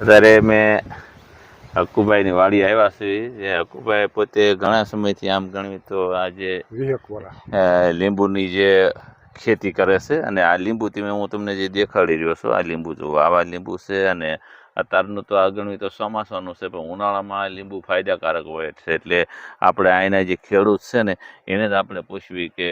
અત્યારે મેં હકુભાઈની વાડી આવ્યા છે. જે હક્કુભાઈ પોતે ઘણા સમયથી આમ ગણવી તો આજે લીંબુની જે ખેતી કરે છે અને આ લીંબુ તમે હું તમને જે દેખાડી રહ્યો છું આ લીંબુ જુઓ આવા લીંબુ છે અને અત્યારનું તો આ ગણવી તો ચોમાસાનું છે પણ ઉનાળામાં આ લીંબુ ફાયદાકારક હોય છે. એટલે આપણે અહીંના જે ખેડૂત છે ને એને જ આપણે પૂછવી કે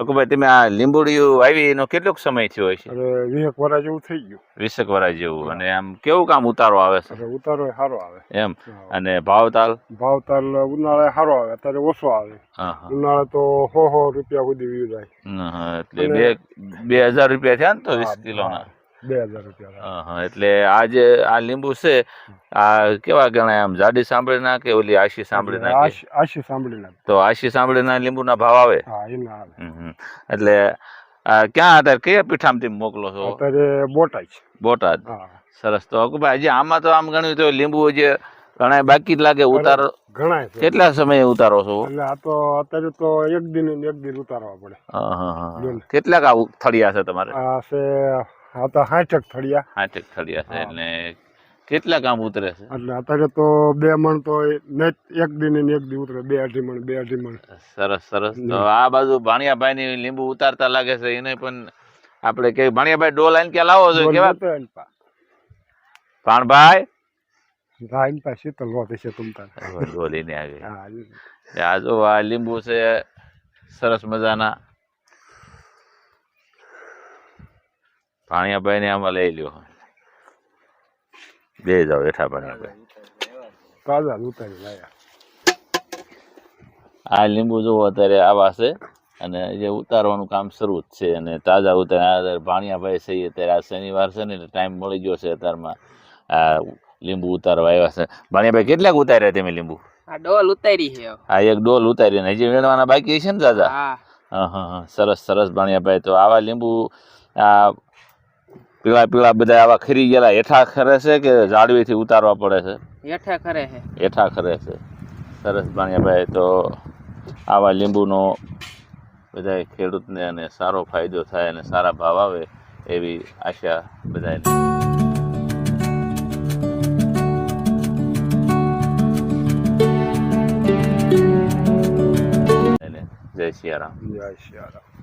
હક્કુભાઈ તમે આ લીંબુડિયું આવી એનો કેટલોક સમય થયો છે અરે વરા જેવું થઈ ગયું. વીસેક વરા જેવું. અને આમ કેવું કામ ઉતારો આવે છે? ઉતારો સારો આવે. એમ. અને ભાવતાલ? ભાવતાલ ઉનાળે સારો આવે. અત્યારે ઓછો આવે. હા હા. ઉનાળે તો સો સો રૂપિયા સુધી વી જાય હા, એટલે બે બે હજાર રૂપિયા થયા ને તો વીસ હા, કિલોના. બે હજાર રૂપિયા હા, હા, એટલે આ જે આ લીંબુ છે આ કેવા ગણાય આમ? જાડી સાંભળીના કે ઓલી આશી સાંભળી ના આશી સાંભળી ના તો આશી સાંભળીના લીંબુના ભાવ આવે? હા એના આવે. એટલે ક્યાં અત્યારે કયા પીઠામાંથી મોકલો છો? અત્યારે બોટાદ છે. બોટાદ? સરસ. તો હકુભાઈ હજી આમાં તો આમ ગણ્યું તો લીંબુ જે ઘણા બાકી જ લાગે ઉતારો? ઘણા કેટલા સમયે ઉતારો છો? એટલે આ તો અત્યારે તો એક દિન એક દિન ઉતારવા પડે. હા, હા, હા. કેટલાક આ થળિયા છે તમારે? આ છે આ તો હાચક થળિયા. હાચક થળિયા છે એટલે કેટલા કામ ઉતરે છે? એટલે અત્યારે તો બે મણ તો એક દિન ને એક દિન ઉતરે બે અઢી મણ બે અઢી મણ. સરસ સરસ. તો આ બાજુ ભાણિયાભાઈ ની લીંબુ ઉતારતા લાગે છે એને પણ આપણે કે ભાણિયાભાઈ ડોલ આઈને ક્યાં લાવો છો કેવા? ભાણભાઈ? ભાઈ પાસે તો લો દેશે તમતા ડોલી ને આવી આ જો આ લીંબુ છે સરસ મજાના. ભાણિયાભાઈ ને આમાં લઈ લ્યો. બે જાઓ હેઠા ભાણિયાભાઈ આ લીંબુ જોવો અત્યારે આવા છે અને જે ઉતારવાનું કામ શરૂ જ છે અને તાજા ઉતાર ભાણિયાભાઈ છે અત્યારે આ શનિવાર છે ને એટલે ટાઈમ મળી ગયો છે અત્યારમાં આ લીંબુ ઉતારવા આવ્યા છે. ભાણિયાભાઈ કેટલાક ઉતાર્યા તમે લીંબુ? આ ડોલ ઉતારી છે. આ એક ડોલ ઉતારી ને હજી વેણવાના બાકી છે ને દાદા હા. હા હા હા. સરસ સરસ ભાણિયાભાઈ તો આવા લીંબુ આ પીળા પીળા બધા આવા ખરી ગયેલા હેઠા ખરે છે કે ઝાડવીથી ઉતારવા પડે છે? હેઠા ખરે છે. હેઠા ખરે છે. સરસ ભાણિયાભાઈ તો આવા લીંબુનો બધા ખેડૂતને અને સારો ફાયદો થાય અને સારા ભાવ આવે એવી આશા બધાને જય સિયારામ. જય શ્રી રામ